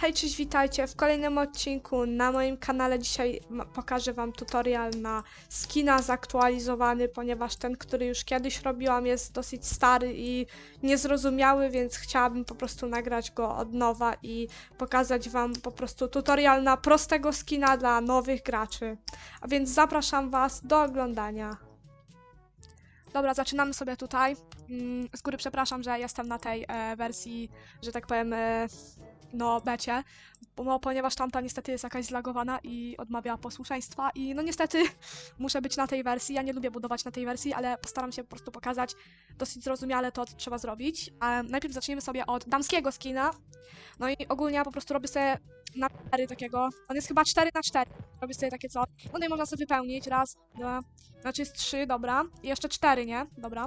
Hej, cześć, witajcie w kolejnym odcinku na moim kanale. Dzisiaj pokażę wam tutorial na skina zaktualizowany, ponieważ ten, który już kiedyś robiłam jest dosyć stary i niezrozumiały, więc chciałabym po prostu nagrać go od nowa i pokazać wam po prostu tutorial na prostego skina dla nowych graczy. A więc zapraszam was do oglądania. Dobra, zaczynamy sobie tutaj. Mm, Z góry przepraszam, że jestem na tej e, wersji, że tak powiem, e, no, becie, no, ponieważ tamta niestety jest jakaś zlagowana i odmawia posłuszeństwa i no niestety muszę być na tej wersji, ja nie lubię budować na tej wersji, ale postaram się po prostu pokazać dosyć zrozumiale to, co trzeba zrobić. A najpierw zaczniemy sobie od damskiego skina, no i ogólnie ja po prostu robię sobie na 4 takiego, on jest chyba 4 na 4 robię sobie takie co, no tutaj można sobie wypełnić, raz, dwa, znaczy jest 3, dobra, i jeszcze 4, nie? Dobra,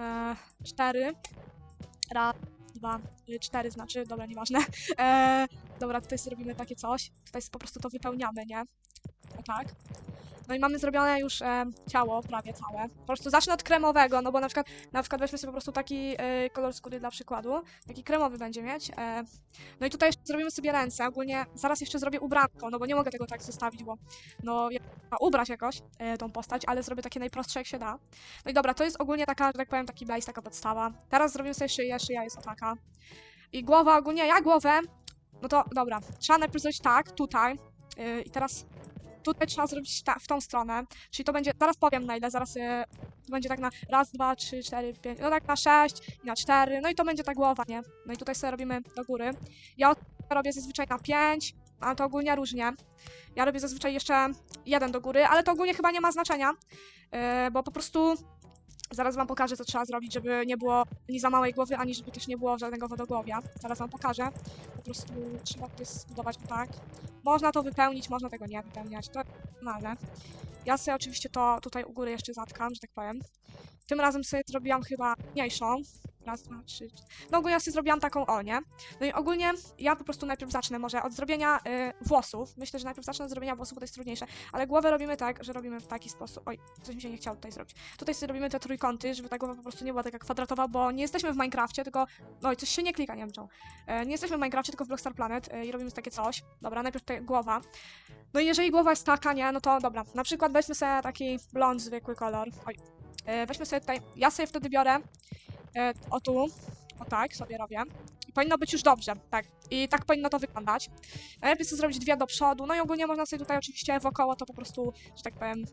e, 4, raz, dwa, y, cztery znaczy, dobra, nieważne. E, dobra, tutaj sobie robimy takie coś. Tutaj po prostu to wypełniamy, nie? O tak. No i mamy zrobione już e, ciało prawie całe. Po prostu zacznę od kremowego, no bo na przykład, na przykład weźmy sobie po prostu taki e, kolor skóry dla przykładu. Taki kremowy będzie mieć. E, no i tutaj jeszcze zrobimy sobie ręce. Ogólnie zaraz jeszcze zrobię ubranko, no bo nie mogę tego tak zostawić, bo no ja ubrać jakoś e, tą postać, ale zrobię takie najprostsze jak się da. No i dobra, to jest ogólnie taka, że tak powiem, taki base, taka podstawa. Teraz zrobimy sobie szyję, szyja jest taka. I głowa ogólnie, ja głowę, no to dobra, trzeba najpierw zrobić tak, tutaj. Yy, I teraz tutaj trzeba zrobić ta, w tą stronę. Czyli to będzie, zaraz powiem na ile, zaraz yy, to będzie tak na raz, dwa, trzy, cztery, pięć, no tak na sześć i na cztery, no i to będzie ta głowa, nie? No i tutaj sobie robimy do góry. Ja robię zazwyczaj na pięć, ale to ogólnie różnie. Ja robię zazwyczaj jeszcze jeden do góry, ale to ogólnie chyba nie ma znaczenia, yy, bo po prostu Zaraz wam pokażę, co trzeba zrobić, żeby nie było ani za małej głowy, ani żeby też nie było żadnego wodogłowia. Zaraz wam pokażę. Po prostu trzeba to zbudować tak. Można to wypełnić, można tego nie wypełniać. To normalne. Ja sobie oczywiście to tutaj u góry jeszcze zatkam, że tak powiem. Tym razem sobie zrobiłam chyba mniejszą. Raz, dwa, trzy, cztery. No ogólnie ja sobie zrobiłam taką o, nie? No i ogólnie ja po prostu najpierw zacznę może od zrobienia y, włosów. Myślę, że najpierw zacznę od zrobienia włosów, bo to jest trudniejsze. Ale głowę robimy tak, że robimy w taki sposób. Oj, coś mi się nie chciało tutaj zrobić. Tutaj sobie robimy te trójkąty, żeby ta głowa po prostu nie była taka kwadratowa, bo nie jesteśmy w Minecrafcie, tylko... Oj, coś się nie klika, nie wiem czemu. E, nie jesteśmy w Minecrafcie, tylko w Blockstar Planet e, i robimy takie coś. Dobra, najpierw tutaj głowa. No i jeżeli głowa jest taka, nie, no to dobra. Na przykład weźmy sobie taki blond, zwykły kolor. Oj. E, weźmy sobie tutaj... Ja sobie wtedy biorę o tu, o tak sobie robię. I powinno być już dobrze, tak. I tak powinno to wyglądać. Najlepiej sobie zrobić dwie do przodu, no i ogólnie można sobie tutaj oczywiście wokoło to po prostu, że tak powiem,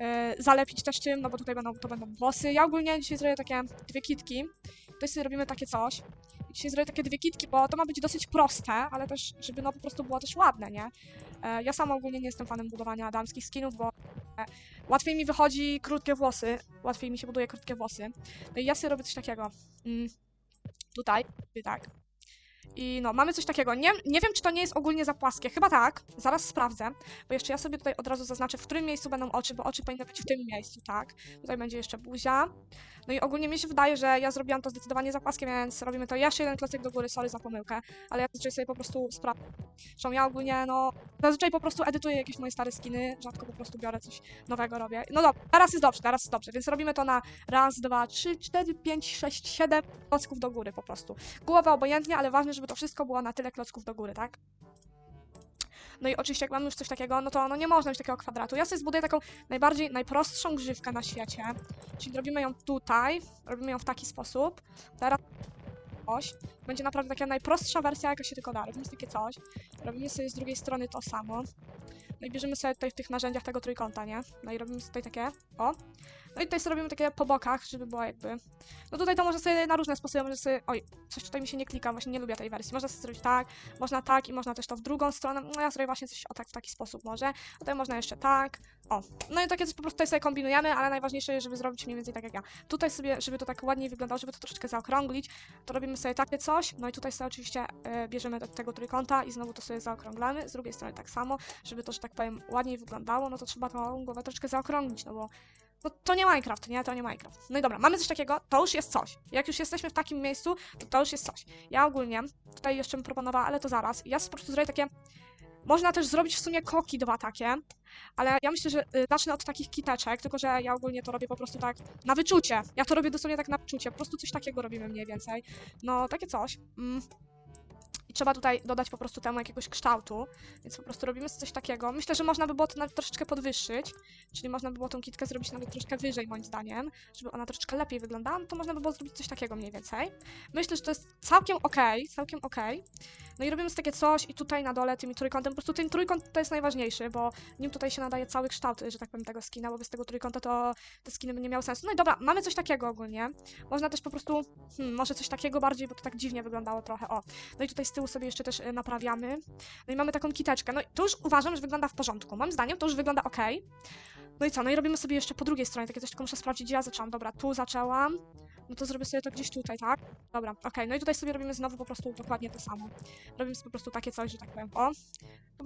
e, zalepić też tym, no bo tutaj będą, to będą włosy. Ja ogólnie dzisiaj zrobię takie dwie kitki. Tutaj sobie robimy takie coś. Dzisiaj zrobię takie dwie kitki, bo to ma być dosyć proste, ale też, żeby no po prostu było też ładne, nie? E, ja sama ogólnie nie jestem fanem budowania damskich skinów, bo e, łatwiej mi wychodzi krótkie włosy, łatwiej mi się buduje krótkie włosy. No i ja sobie robię coś takiego. Mm, tutaj, tak. I no, mamy coś takiego. Nie, nie wiem, czy to nie jest ogólnie za płaskie. Chyba tak. Zaraz sprawdzę. Bo jeszcze ja sobie tutaj od razu zaznaczę, w którym miejscu będą oczy, bo oczy powinny być w tym miejscu, tak. Tutaj będzie jeszcze buzia. No i ogólnie mi się wydaje, że ja zrobiłam to zdecydowanie za płaskie, więc robimy to jeszcze jeden klocek do góry, sorry za pomyłkę. Ale ja zazwyczaj sobie po prostu sprawdzę. Zresztą ja ogólnie, no, zazwyczaj po prostu edytuję jakieś moje stare skiny, rzadko po prostu biorę coś nowego, robię. No dobra, teraz jest dobrze, teraz jest dobrze, więc robimy to na raz, dwa, trzy, cztery, pięć, sześć, siedem klocków do góry po prostu. Głowa obojętnie, ale ważne, żeby to wszystko było na tyle klocków do góry, tak? No i oczywiście, jak mamy już coś takiego, no to no nie można mieć takiego kwadratu. Ja sobie zbuduję taką najbardziej, najprostszą grzywkę na świecie. Czyli robimy ją tutaj, robimy ją w taki sposób. Teraz coś. Będzie naprawdę taka najprostsza wersja, jaka się tylko da. Robimy takie coś. Robimy sobie z drugiej strony to samo. No i bierzemy sobie tutaj w tych narzędziach tego trójkąta, nie? No i robimy sobie tutaj takie, o. No i tutaj sobie robimy takie po bokach, żeby było jakby... No tutaj to można sobie na różne sposoby, można sobie... Oj, coś tutaj mi się nie klika, właśnie nie lubię tej wersji. Można sobie zrobić tak, można tak i można też to w drugą stronę. No ja zrobię właśnie coś o tak w taki sposób może. Tutaj można jeszcze tak. O. No i takie coś po prostu tutaj sobie kombinujemy, ale najważniejsze jest, żeby zrobić mniej więcej tak jak ja. Tutaj sobie, żeby to tak ładniej wyglądało, żeby to troszeczkę zaokrąglić, to robimy sobie takie coś. No i tutaj sobie oczywiście e, bierzemy do tego trójkąta i znowu to sobie zaokrąglamy. Z drugiej strony tak samo, żeby to, że tak powiem, ładniej wyglądało, no to trzeba tą głowę troszeczkę zaokrąglić, no bo no to nie Minecraft, nie? To nie Minecraft. No i dobra, mamy coś takiego, to już jest coś. Jak już jesteśmy w takim miejscu, to to już jest coś. Ja ogólnie, tutaj jeszcze bym proponowała, ale to zaraz. Ja po prostu zrobię takie... Można też zrobić w sumie koki dwa takie, ale ja myślę, że y, zacznę od takich kiteczek, tylko że ja ogólnie to robię po prostu tak na wyczucie. Ja to robię dosłownie tak na wyczucie, po prostu coś takiego robimy mniej więcej. No, takie coś. Mm. I trzeba tutaj dodać po prostu temu jakiegoś kształtu, więc po prostu robimy coś takiego. Myślę, że można by było to nawet troszeczkę podwyższyć, czyli można by było tą kitkę zrobić nawet troszkę wyżej moim zdaniem, żeby ona troszeczkę lepiej wyglądała, no to można by było zrobić coś takiego mniej więcej. Myślę, że to jest całkiem okej, całkiem okej. No i robimy takie coś i tutaj na dole tymi trójkątem, po prostu ten trójkąt to jest najważniejszy, bo nim tutaj się nadaje cały kształt, że tak powiem, tego skina, bo bez tego trójkąta to te skiny by nie miały sensu. No i dobra, mamy coś takiego ogólnie. Można też po prostu, hmm, może coś takiego bardziej, bo to tak dziwnie wyglądało trochę, o. No i tutaj z tyłu sobie jeszcze też y, naprawiamy. No i mamy taką kiteczkę, no to już uważam, że wygląda w porządku. Moim zdaniem to już wygląda ok. No i co, no i robimy sobie jeszcze po drugiej stronie, takie coś, tylko muszę sprawdzić, gdzie ja zaczęłam. Dobra, tu zaczęłam. No to zrobię sobie to gdzieś tutaj, tak? Dobra, okej, no i tutaj sobie robimy znowu po prostu dokładnie to samo. Robimy sobie po prostu takie coś, że tak powiem, o.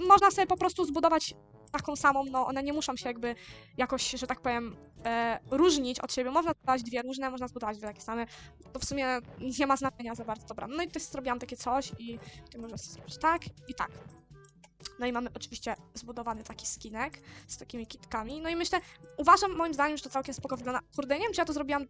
Można sobie po prostu zbudować taką samą, no one nie muszą się jakby jakoś, że tak powiem, e, różnić od siebie. Można zbudować dwie różne, można zbudować dwie takie same. To w sumie nie ma znaczenia za bardzo. Dobra, no i tutaj zrobiłam takie coś i tutaj można sobie zrobić tak i tak. No i mamy oczywiście zbudowany taki skinek z takimi kitkami. No i myślę, uważam moim zdaniem, że to całkiem spoko wygląda. Kurde, nie wiem, czy ja to zrobiłam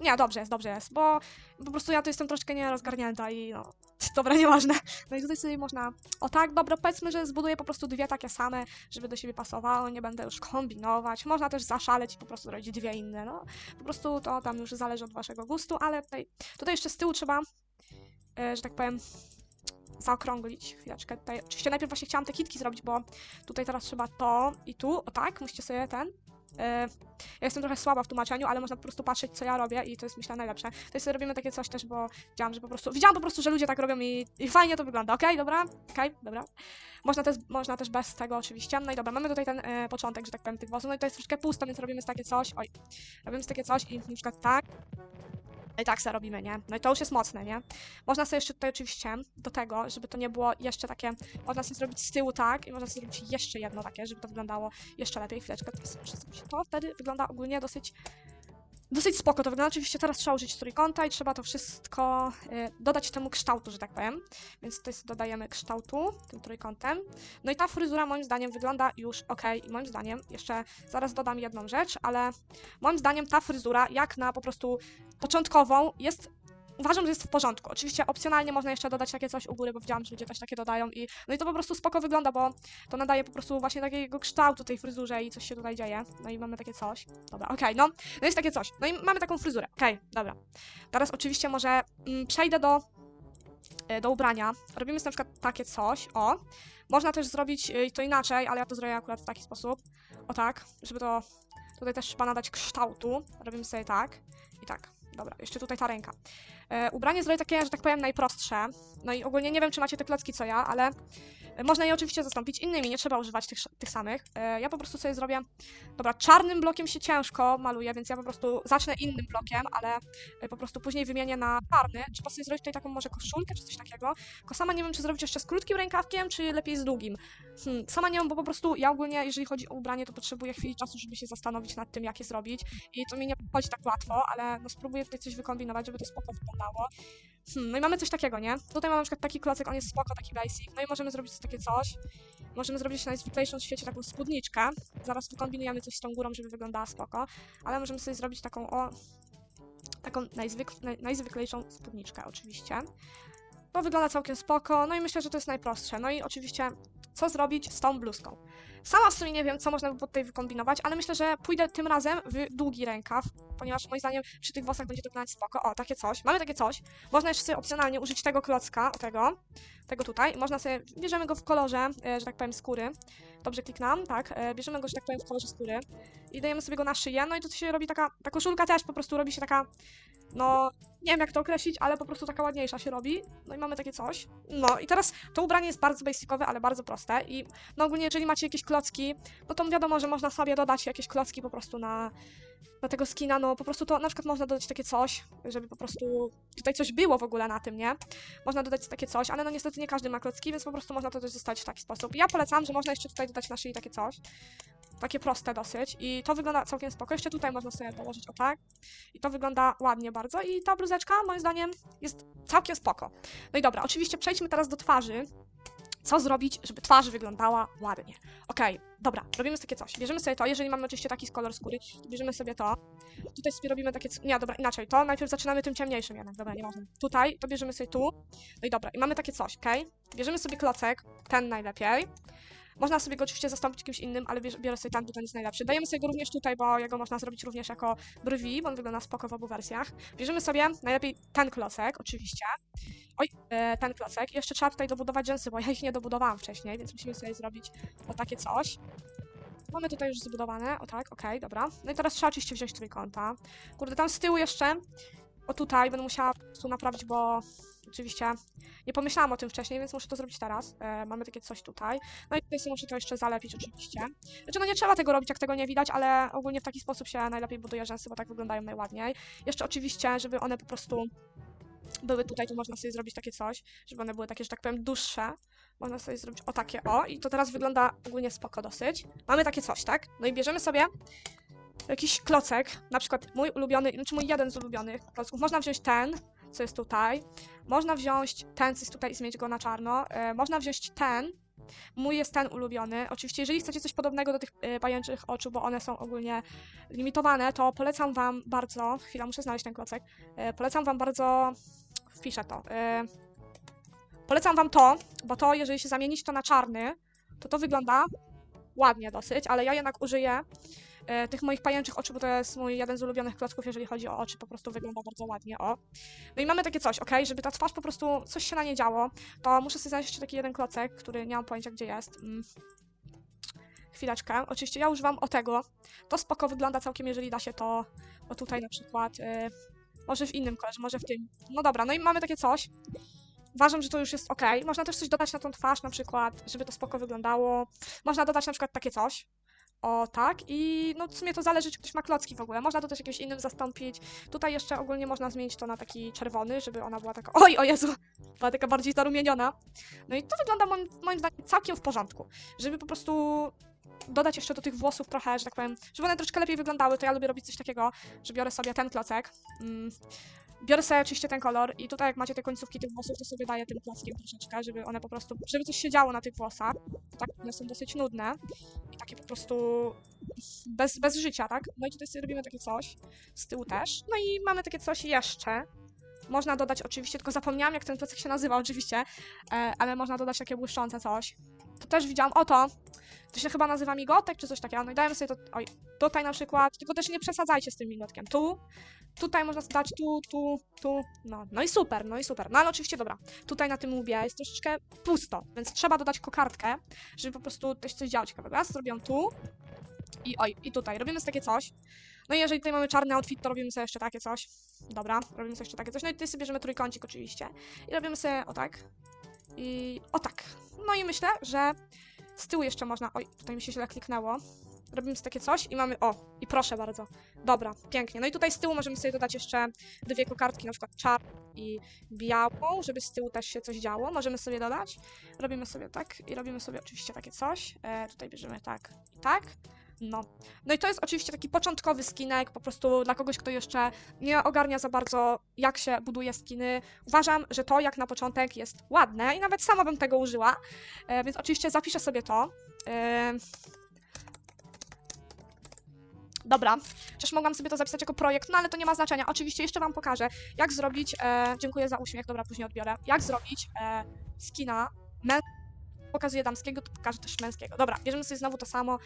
nie, dobrze jest, dobrze jest, bo po prostu ja tu jestem troszkę nierozgarnięta i no, dobra, nieważne. No i tutaj sobie można, o tak, dobra, powiedzmy, że zbuduję po prostu dwie takie same, żeby do siebie pasowało, nie będę już kombinować. Można też zaszaleć i po prostu zrobić dwie inne, no. Po prostu to tam już zależy od waszego gustu, ale tutaj, tutaj jeszcze z tyłu trzeba, e, że tak powiem, zaokrąglić. Chwileczkę tutaj. Oczywiście najpierw właśnie chciałam te kitki zrobić, bo tutaj teraz trzeba to i tu, o tak, musicie sobie ten, E, ja jestem trochę słaba w tłumaczeniu, ale można po prostu patrzeć, co ja robię i to jest myślę najlepsze. To sobie robimy takie coś też, bo widziałam, że po prostu. Widziałam po prostu, że ludzie tak robią i, i fajnie to wygląda. Okej, dobra, okej, dobra. Można też, można też bez tego oczywiście. No i dobra, mamy tutaj ten e, początek, że tak powiem, tych włosów. No i to jest troszkę pusto, więc robimy takie coś. Oj. Robimy takie coś i na przykład tak. No i tak sobie robimy, nie? No i to już jest mocne, nie? Można sobie jeszcze tutaj oczywiście do tego, żeby to nie było jeszcze takie, można sobie zrobić z tyłu tak i można sobie zrobić jeszcze jedno takie, żeby to wyglądało jeszcze lepiej. Chwileczkę, teraz muszę zrobić to, wtedy wygląda ogólnie dosyć Dosyć spoko to wygląda. Oczywiście teraz trzeba użyć trójkąta i trzeba to wszystko y, dodać temu kształtu, że tak powiem. Więc tutaj dodajemy kształtu tym trójkątem. No i ta fryzura moim zdaniem wygląda już ok. I moim zdaniem, jeszcze zaraz dodam jedną rzecz, ale moim zdaniem ta fryzura, jak na po prostu początkową, jest uważam, że jest w porządku. Oczywiście opcjonalnie można jeszcze dodać takie coś u góry, bo widziałam, że ludzie też takie dodają i no i to po prostu spoko wygląda, bo to nadaje po prostu właśnie takiego kształtu tej fryzurze i coś się tutaj dzieje. No i mamy takie coś. Dobra, okej, no. No jest takie coś. No i mamy taką fryzurę. Okej, dobra. Teraz oczywiście może mm, przejdę do y, do ubrania. Robimy sobie na przykład takie coś, o. Można też zrobić y, to inaczej, ale ja to zrobię akurat w taki sposób. O tak, żeby to... Tutaj też trzeba nadać kształtu. Robimy sobie tak i tak. Dobra, jeszcze tutaj ta ręka. E, ubranie zrobię takie, że tak powiem, najprostsze. No i ogólnie nie wiem, czy macie te klocki co ja, ale można je oczywiście zastąpić innymi, nie trzeba używać tych, tych samych. E, ja po prostu sobie zrobię... Dobra, czarnym blokiem się ciężko maluje, więc ja po prostu zacznę innym blokiem, ale e, po prostu później wymienię na czarny. Trzeba sobie zrobić tutaj taką może koszulkę, czy coś takiego. Tylko sama nie wiem, czy zrobić jeszcze z krótkim rękawkiem, czy lepiej z długim. Hmm, sama nie wiem, bo po prostu ja ogólnie, jeżeli chodzi o ubranie, to potrzebuję chwili czasu, żeby się zastanowić nad tym, jak je zrobić. I to mi nie chodzi tak łatwo, ale no spróbuję tutaj coś wykombinować, żeby to spoko wyglądało. Hmm, no i mamy coś takiego, nie? Tutaj mamy na przykład taki klocek, on jest spoko, taki basic. No i możemy zrobić takie coś. Możemy zrobić najzwyklejszą w świecie taką spódniczkę. Zaraz wykombinujemy coś z tą górą, żeby wyglądała spoko. Ale możemy sobie zrobić taką, o... Taką najzwyk, naj, najzwyklejszą spódniczkę, oczywiście. To wygląda całkiem spoko, no i myślę, że to jest najprostsze. No i oczywiście, co zrobić z tą bluzką? Sama w sumie nie wiem, co można by tutaj wykombinować, ale myślę, że pójdę tym razem w długi rękaw, ponieważ moim zdaniem przy tych włosach będzie to wyglądać spoko. O, takie coś. Mamy takie coś. Można jeszcze sobie opcjonalnie użyć tego klocka, tego, tego tutaj. Można sobie, bierzemy go w kolorze, e, że tak powiem, skóry. Dobrze kliknam, tak. E, bierzemy go, że tak powiem, w kolorze skóry i dajemy sobie go na szyję. No i tu się robi taka, ta koszulka też po prostu robi się taka, no, nie wiem jak to określić, ale po prostu taka ładniejsza się robi. No i mamy takie coś. No i teraz to ubranie jest bardzo basicowe, ale bardzo proste i no ogólnie jeżeli macie jakieś klocki, no to wiadomo, że można sobie dodać jakieś klocki po prostu na, na tego skina, no po prostu to na przykład można dodać takie coś, żeby po prostu tutaj coś było w ogóle na tym, nie? Można dodać takie coś, ale no niestety nie każdy ma klocki, więc po prostu można to też zostawić w taki sposób. Ja polecam, że można jeszcze tutaj dodać na szyi takie coś. Takie proste dosyć i to wygląda całkiem spoko. Jeszcze tutaj można sobie dołożyć o tak. I to wygląda ładnie bardzo i ta bluzeczka moim zdaniem jest całkiem spoko. No i dobra, oczywiście przejdźmy teraz do twarzy. co zrobić, żeby twarz wyglądała ładnie. Okej, dobra, robimy takie coś. Bierzemy sobie to, jeżeli mamy oczywiście taki kolor skóry, bierzemy sobie to. Tutaj sobie robimy takie, nie, dobra, inaczej, to najpierw zaczynamy tym ciemniejszym jednak, dobra, nieważne. Tutaj, to bierzemy sobie tu, no i dobra, i mamy takie coś, okej? Bierzemy sobie klocek, ten najlepiej. Można sobie go oczywiście zastąpić kimś innym, ale biorę sobie ten, bo ten jest najlepszy. Dajemy sobie go również tutaj, bo jego można zrobić również jako brwi, bo on wygląda spoko w obu wersjach. Bierzemy sobie najlepiej ten klocek, oczywiście. Oj, e, ten klocek. Jeszcze trzeba tutaj dobudować rzęsy, bo ja ich nie dobudowałam wcześniej, więc musimy sobie zrobić o takie coś. Mamy tutaj już zbudowane, o tak, okej, dobra. No i teraz trzeba oczywiście wziąć trójkąta. Kurde, tam z tyłu jeszcze, o tutaj, będę musiała tu naprawić, bo oczywiście nie pomyślałam o tym wcześniej, więc muszę to zrobić teraz. E, mamy takie coś tutaj. No i tutaj sobie muszę to jeszcze zalepić oczywiście. Znaczy, no nie trzeba tego robić, jak tego nie widać, ale ogólnie w taki sposób się najlepiej buduje rzęsy, bo tak wyglądają najładniej. Jeszcze oczywiście, żeby one po prostu były tutaj, to można sobie zrobić takie coś, żeby one były takie, że tak powiem, dłuższe. Można sobie zrobić o takie o i to teraz wygląda ogólnie spoko dosyć. Mamy takie coś, tak? No i bierzemy sobie jakiś klocek, na przykład mój ulubiony, znaczy mój jeden z ulubionych klocków. Można wziąć ten, co jest tutaj. Można wziąć ten, co jest tutaj i zmienić go na czarno. E, można wziąć ten. Mój jest ten ulubiony. Oczywiście, jeżeli chcecie coś podobnego do tych e, pajęczych oczu, bo one są ogólnie limitowane, to polecam wam bardzo. Chwila, muszę znaleźć ten klocek. E, polecam wam bardzo. Wpiszę to. Polecam wam to, bo to, jeżeli się zamienić to na czarny, to to wygląda ładnie dosyć, ale ja jednak użyję e, tych moich pajęczych oczu, bo to jest mój jeden z ulubionych klocków, jeżeli chodzi o oczy, po prostu wygląda bardzo ładnie, o. No i mamy takie coś, ok, żeby ta twarz po prostu, coś się na nie działo, to muszę sobie znaleźć jeszcze taki jeden klocek, który nie mam pojęcia gdzie jest. Mm. Chwileczkę, oczywiście ja używam o tego, to spoko wygląda całkiem, jeżeli da się to, o tutaj na przykład, y, może w innym kolorze, może w tym. No dobra, no i mamy takie coś. Uważam, że to już jest ok. Można też coś dodać na tą twarz, na przykład, żeby to spoko wyglądało. Można dodać na przykład takie coś. O, tak. I no w sumie to zależy, czy ktoś ma klocki w ogóle. Można to też jakimś innym zastąpić. Tutaj jeszcze ogólnie można zmienić to na taki czerwony, żeby ona była taka... Oj, o Jezu! Była taka bardziej zarumieniona. No i to wygląda moim, moim zdaniem całkiem w porządku. Żeby po prostu dodać jeszcze do tych włosów trochę, że tak powiem, żeby one troszkę lepiej wyglądały, to ja lubię robić coś takiego, że biorę sobie ten klocek. Mm, biorę sobie oczywiście ten kolor i tutaj jak macie te końcówki tych włosów, to sobie daję tym klockiem troszeczkę, żeby one po prostu, żeby coś się działo na tych włosach. Tak, one są dosyć nudne i takie po prostu bez, bez życia, tak? No i tutaj sobie robimy takie coś, z tyłu też. No i mamy takie coś jeszcze. Można dodać oczywiście, tylko zapomniałam jak ten klocek się nazywa oczywiście, e, ale można dodać takie błyszczące coś. Też widziałam, oto, to się chyba nazywa migotek czy coś takiego, no i dajemy sobie to, oj, tutaj na przykład, tylko też nie przesadzajcie z tym migotkiem, tu, tutaj można dać tu, tu, tu, no, no i super, no i super, no ale oczywiście dobra, tutaj na tym łbie jest troszeczkę pusto, więc trzeba dodać kokardkę, żeby po prostu też coś działo ciekawego. Ja zrobię tu i oj, i tutaj, robimy sobie takie coś, no i jeżeli tutaj mamy czarny outfit, to robimy sobie jeszcze takie coś, dobra, robimy sobie jeszcze takie coś, no i tutaj sobie bierzemy trójkącik oczywiście. I robimy sobie o tak i o tak, no i myślę, że z tyłu jeszcze można. Oj, tutaj mi się źle kliknęło. Robimy sobie takie coś i mamy. O, i proszę bardzo. Dobra, pięknie. No i tutaj z tyłu możemy sobie dodać jeszcze dwie kokardki, na przykład czarną i białą, żeby z tyłu też się coś działo. Możemy sobie dodać. Robimy sobie tak i robimy sobie oczywiście takie coś. E, tutaj bierzemy tak i tak. No. No i to jest oczywiście taki początkowy skinek, po prostu dla kogoś, kto jeszcze nie ogarnia za bardzo, jak się buduje skiny. Uważam, że to jak na początek jest ładne i nawet sama bym tego użyła, e, więc oczywiście zapiszę sobie to. E, Dobra, przecież mogłam sobie to zapisać jako projekt, no ale to nie ma znaczenia. Oczywiście jeszcze Wam pokażę, jak zrobić. E, dziękuję za uśmiech, dobra, później odbiorę. Jak zrobić e, skina mę... Pokazuję damskiego, to pokażę też męskiego. Dobra, bierzemy sobie znowu to samo.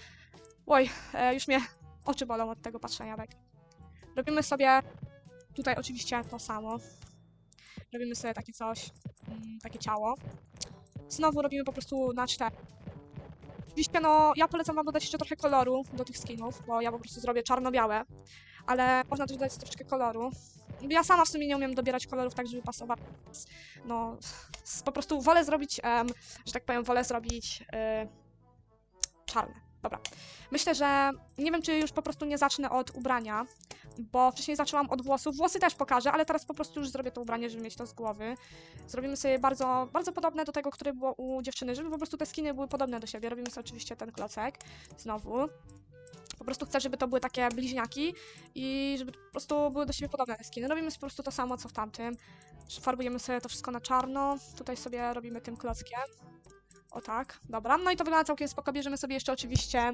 Oj, e, już mnie oczy bolą od tego patrzenia tak. Robimy sobie tutaj oczywiście to samo. Robimy sobie takie coś, mm, takie ciało. Znowu robimy po prostu na cztery. Oczywiście, no, ja polecam wam dodać jeszcze trochę koloru do tych skinów, bo ja po prostu zrobię czarno-białe, ale można też dodać troszeczkę koloru. Ja sama w sumie nie umiem dobierać kolorów tak, żeby pasować. No, po prostu wolę zrobić, em, że tak powiem, wolę zrobić y, czarne. Dobra. Myślę, że nie wiem, czy już po prostu nie zacznę od ubrania, bo wcześniej zaczęłam od włosów. Włosy też pokażę, ale teraz po prostu już zrobię to ubranie, żeby mieć to z głowy. Zrobimy sobie bardzo, bardzo podobne do tego, które było u dziewczyny, żeby po prostu te skiny były podobne do siebie. Robimy sobie oczywiście ten klocek. Znowu. Po prostu chcę, żeby to były takie bliźniaki i żeby po prostu były do siebie podobne te skiny. Robimy po prostu to samo, co w tamtym. Farbujemy sobie to wszystko na czarno. Tutaj sobie robimy tym klockiem. O tak, dobra. No i to wygląda całkiem spoko. Bierzemy sobie jeszcze oczywiście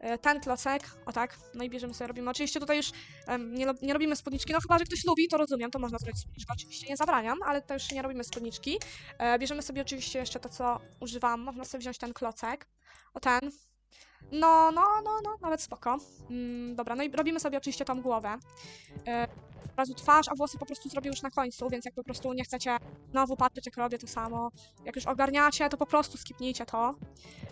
e, ten klocek. O tak. No i bierzemy sobie, robimy. Oczywiście tutaj już nie, nie robimy spódniczki. No chyba, że ktoś lubi, to rozumiem, to można zrobić spódniczkę. Oczywiście nie zabraniam, ale tutaj już nie robimy spódniczki. E, bierzemy sobie oczywiście jeszcze to, co używam. Można sobie wziąć ten klocek. O ten. No, no, no, no, nawet spoko. Mm, dobra, no i robimy sobie oczywiście tą głowę. Od razu twarz, a włosy po prostu zrobię już na końcu, więc jak po prostu nie chcecie znowu patrzeć, jak robię to samo, jak już ogarniacie, to po prostu skipnijcie to.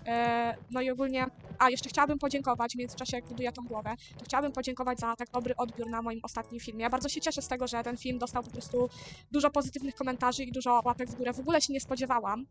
E, no i ogólnie, a jeszcze chciałabym podziękować, w międzyczasie jak buduję tą głowę, to chciałabym podziękować za tak dobry odbiór na moim ostatnim filmie. Bardzo się cieszę z tego, że ten film dostał po prostu dużo pozytywnych komentarzy i dużo łapek w górę. W ogóle się nie spodziewałam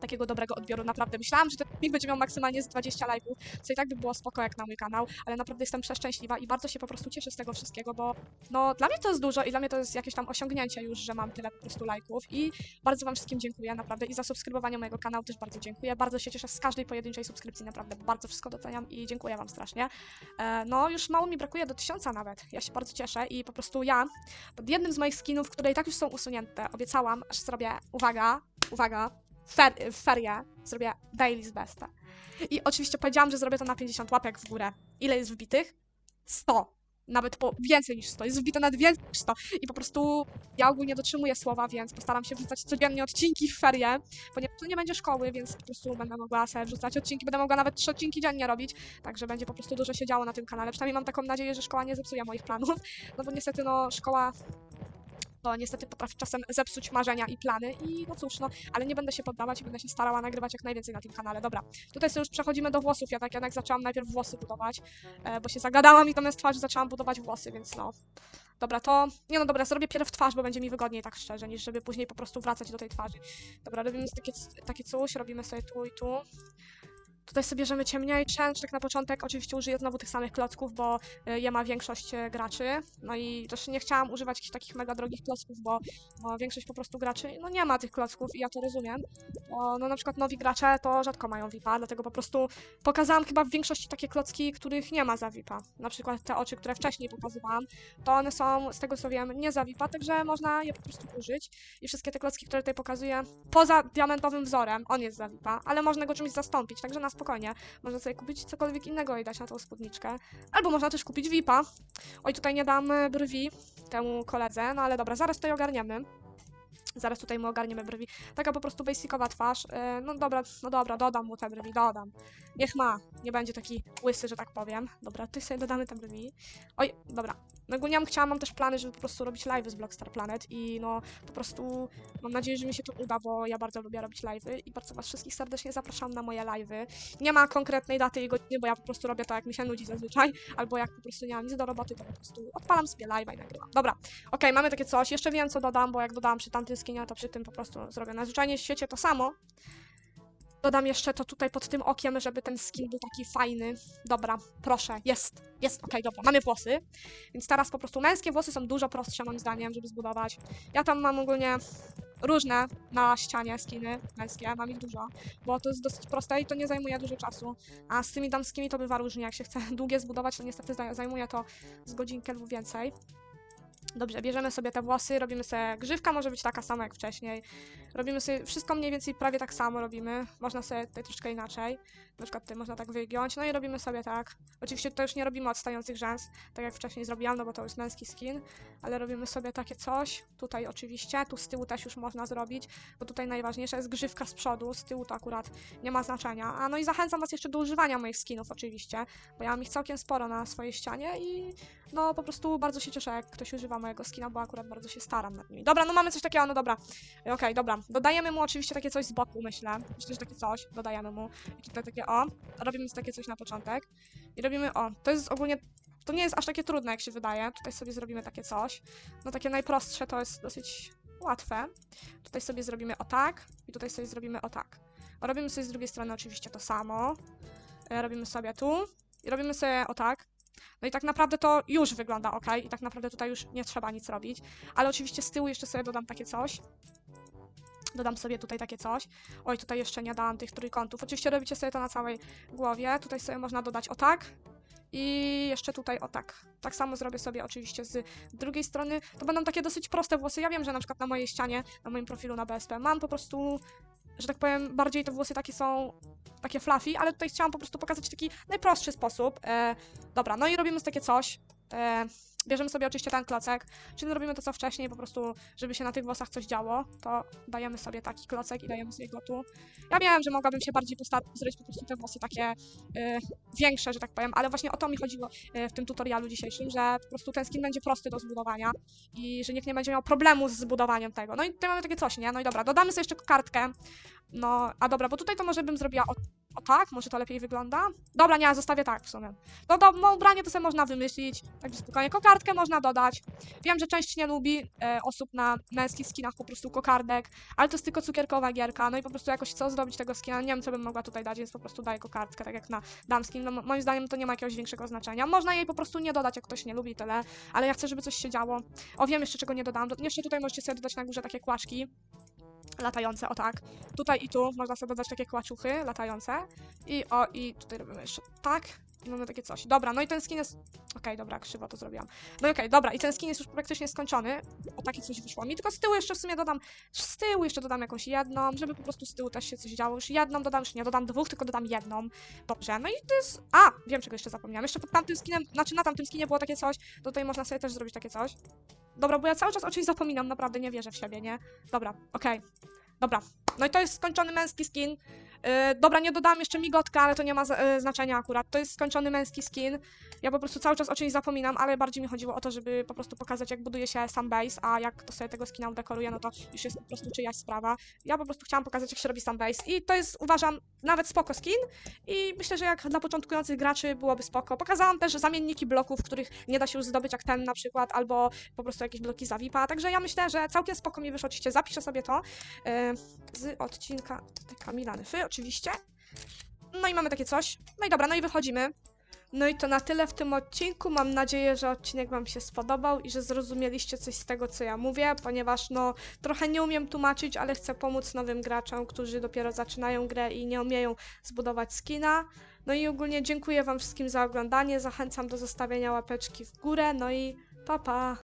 takiego dobrego odbioru, naprawdę. Myślałam, że ten film będzie miał maksymalnie z 20 lajków, co i tak by było spoko jak na mój kanał, ale naprawdę jestem przeszczęśliwa i bardzo się po prostu cieszę z tego wszystkiego, bo no dla mnie to jest dużo i dla mnie to jest jakieś tam osiągnięcie już, że mam tyle po prostu lajków i bardzo wam wszystkim dziękuję, naprawdę i za subskrybowanie mojego kanału też bardzo dziękuję. Bardzo się cieszę z każdej pojedynczej subskrypcji, naprawdę bardzo wszystko doceniam i dziękuję wam strasznie. E, no już mało mi brakuje do tysiąca nawet. Ja się bardzo cieszę i po prostu ja pod jednym z moich skinów, które i tak już są usunięte, obiecałam, że zrobię, uwaga, uwaga, fer, zrobię daily Besta. I oczywiście powiedziałam, że zrobię to na 50 łapek w górę. Ile jest wbitych? 100. Nawet po więcej niż 100. Jest wbite nawet więcej niż 100. I po prostu ja ogólnie dotrzymuję słowa, więc postaram się wrzucać codziennie odcinki w ferie, ponieważ tu nie będzie szkoły, więc po prostu będę mogła sobie wrzucać odcinki. Będę mogła nawet 3 odcinki dziennie robić, także będzie po prostu dużo się działo na tym kanale. Przynajmniej mam taką nadzieję, że szkoła nie zepsuje moich planów. No bo niestety, no, szkoła to niestety potrafi czasem zepsuć marzenia i plany i no cóż, no, ale nie będę się poddawać i będę się starała nagrywać jak najwięcej na tym kanale. Dobra, tutaj sobie już przechodzimy do włosów. Ja tak jednak zaczęłam najpierw włosy budować, e, bo się zagadałam i zamiast twarzy zaczęłam budować włosy, więc no. Dobra, to. Nie no dobra, zrobię pierw twarz, bo będzie mi wygodniej tak szczerze, niż żeby później po prostu wracać do tej twarzy. Dobra, robimy takie, takie coś, robimy sobie tu i tu. Tutaj sobie bierzemy ciemniejsze, tak na początek oczywiście użyję znowu tych samych klocków, bo y, je ma większość y, graczy. No i też nie chciałam używać jakichś takich mega drogich klocków, bo, bo większość po prostu graczy no nie ma tych klocków i ja to rozumiem. No na przykład nowi gracze to rzadko mają VIPa, dlatego po prostu pokazałam chyba w większości takie klocki, których nie ma za VIPa. Na przykład te oczy, które wcześniej pokazywałam, to one są z tego co wiem nie za VIPa, także można je po prostu użyć. I wszystkie te klocki, które tutaj pokazuję, poza diamentowym wzorem, on jest za VIPa, ale można go czymś zastąpić, także na spokojnie. Można sobie kupić cokolwiek innego i dać na tą spódniczkę. Albo można też kupić VIPa. Oj, tutaj nie dam e, brwi temu koledze, no ale dobra, zaraz tutaj ogarniemy. Zaraz tutaj mu ogarniemy brwi. Taka po prostu basicowa twarz. E, no dobra, no dobra, dodam mu te brwi, dodam. Niech ma, nie będzie taki łysy, że tak powiem. Dobra, tutaj sobie dodamy te brwi. Oj, dobra. No ogólnie chciałam, mam też plany, żeby po prostu robić live'y z Blockstar Planet i no po prostu mam nadzieję, że mi się to uda, bo ja bardzo lubię robić live'y i bardzo was wszystkich serdecznie zapraszam na moje live'y. Nie ma konkretnej daty i godziny, bo ja po prostu robię to jak mi się nudzi zazwyczaj, albo jak po prostu nie mam nic do roboty, to po prostu odpalam sobie live'a i nagrywam. Dobra, okej, mamy takie coś. Jeszcze wiem, co dodam, bo jak dodałam przy tamtym skinie, to przy tym po prostu zrobię na zwyczajnie w świecie to samo. Dodam jeszcze to tutaj pod tym okiem, żeby ten skin był taki fajny. Dobra, proszę, jest, jest, okej, dobra, mamy włosy. Więc teraz po prostu męskie włosy są dużo prostsze moim zdaniem, żeby zbudować. Ja tam mam ogólnie różne na ścianie skiny męskie, mam ich dużo, bo to jest dosyć proste i to nie zajmuje dużo czasu. A z tymi damskimi to bywa różnie, jak się chce długie zbudować, to niestety zaj- zajmuje to z godzinkę lub więcej. Dobrze, bierzemy sobie te włosy, robimy sobie grzywka, może być taka sama jak wcześniej. Robimy sobie wszystko mniej więcej prawie tak samo robimy. Można sobie tutaj troszkę inaczej. Na przykład tutaj można tak wygiąć, no i robimy sobie tak. Oczywiście tutaj już nie robimy odstających rzęs, tak jak wcześniej zrobiłam, no bo to jest męski skin, ale robimy sobie takie coś. Tutaj oczywiście, tu z tyłu też już można zrobić, bo tutaj najważniejsza jest grzywka z przodu, z tyłu to akurat nie ma znaczenia. A no i zachęcam was jeszcze do używania moich skinów oczywiście, bo ja mam ich całkiem sporo na swojej ścianie i no po prostu bardzo się cieszę, jak ktoś używa mojego skina, bo akurat bardzo się staram nad nimi. Dobra, no mamy coś takiego, no dobra. Okej, dobra. Dodajemy mu oczywiście takie coś z boku, myślę. Myślę, że takie coś dodajemy mu. Tutaj takie o. Robimy takie coś na początek. I robimy o. To jest ogólnie. To nie jest aż takie trudne, jak się wydaje. Tutaj sobie zrobimy takie coś. No takie najprostsze to jest dosyć łatwe. Tutaj sobie zrobimy o tak. I tutaj sobie zrobimy o tak. Robimy sobie z drugiej strony oczywiście to samo. E, Robimy sobie tu. I robimy sobie o tak. No i tak naprawdę to już wygląda ok, i tak naprawdę tutaj już nie trzeba nic robić. Ale oczywiście z tyłu jeszcze sobie dodam takie coś. Dodam sobie tutaj takie coś. Oj, tutaj jeszcze nie dałam tych trójkątów. Oczywiście robicie sobie to na całej głowie. Tutaj sobie można dodać o tak. I jeszcze tutaj o tak. Tak samo zrobię sobie oczywiście z drugiej strony. To będą takie dosyć proste włosy. Ja wiem, że na przykład na mojej ścianie, na moim profilu na BSP mam po prostu że tak powiem, bardziej te włosy takie są takie fluffy, ale tutaj chciałam po prostu pokazać taki najprostszy sposób. E, dobra, no i robimy takie coś. E, bierzemy sobie oczywiście ten klocek, czyli robimy to co wcześniej, po prostu, żeby się na tych włosach coś działo, to dajemy sobie taki klocek i dajemy sobie go tu. Ja wiem, że mogłabym się bardziej zrobić po prostu te włosy takie e, większe, że tak powiem, ale właśnie o to mi chodziło e, w tym tutorialu dzisiejszym, że po prostu ten skin będzie prosty do zbudowania i że nikt nie będzie miał problemu z zbudowaniem tego. No i tutaj mamy takie coś, nie? No i dobra, dodamy sobie jeszcze kartkę. No, a dobra, bo tutaj to może bym zrobiła tak, może to lepiej wygląda. Dobra, nie, zostawię tak w sumie. No do no, ubranie to sobie można wymyślić, także spokojnie. Kokardkę można dodać. Wiem, że część nie lubi e, osób na męskich skinach po prostu kokardek, ale to jest tylko cukierkowa gierka, no i po prostu jakoś chcę zrobić tego skina, nie wiem co bym mogła tutaj dać, więc po prostu daję kokardkę, tak jak na damskim. No, mo- moim zdaniem to nie ma jakiegoś większego znaczenia. Można jej po prostu nie dodać, jak ktoś nie lubi tyle, ale ja chcę, żeby coś się działo. O, wiem jeszcze czego nie dodam. Do, jeszcze tutaj możecie sobie dodać na górze takie kłaczki latające, o tak. Tutaj i tu można sobie dodać takie kłaczuchy latające. I o, i tutaj robimy jeszcze tak. Mamy takie coś. Dobra, no i ten skin jest... Okej, dobra, krzywo to zrobiłam. No okej, dobra, i ten skin jest już praktycznie skończony. O, takie coś wyszło mi. Tylko z tyłu jeszcze w sumie dodam... Z tyłu jeszcze dodam jakąś jedną, żeby po prostu z tyłu też się coś działo. Już jedną dodam, już nie dodam dwóch, tylko dodam jedną. Dobrze, no i to jest... A, wiem czego jeszcze zapomniałam. Jeszcze pod tamtym skinem, znaczy na tamtym skinie było takie coś. To tutaj można sobie też zrobić takie coś. Dobra, bo ja cały czas o czymś zapominam, naprawdę nie wierzę w siebie, nie? Dobra, okej. Dobra, no i to jest skończony męski skin. Yy, dobra, nie dodałam jeszcze migotka, ale to nie ma yy, znaczenia akurat. To jest skończony męski skin. Ja po prostu cały czas o czymś zapominam, ale bardziej mi chodziło o to, żeby po prostu pokazać, jak buduje się sam base, a jak to sobie tego skina udekoruje, no to już jest po prostu czyjaś sprawa. Ja po prostu chciałam pokazać, jak się robi sam base i to jest, uważam, nawet spoko skin i myślę, że jak dla początkujących graczy byłoby spoko. Pokazałam też zamienniki bloków, których nie da się już zdobyć, jak ten na przykład, albo po prostu jakieś bloki za VIP-a, także ja myślę, że całkiem spoko mi wyszło. Oczywiście zapiszę sobie to yy, z odcinka Kamila Nyfy, oczywiście. No i mamy takie coś. No i dobra, no i wychodzimy. No i to na tyle w tym odcinku. Mam nadzieję, że odcinek Wam się spodobał i że zrozumieliście coś z tego, co ja mówię, ponieważ no trochę nie umiem tłumaczyć, ale chcę pomóc nowym graczom, którzy dopiero zaczynają grę i nie umieją zbudować skina. No i ogólnie dziękuję Wam wszystkim za oglądanie. Zachęcam do zostawienia łapeczki w górę. No i pa pa!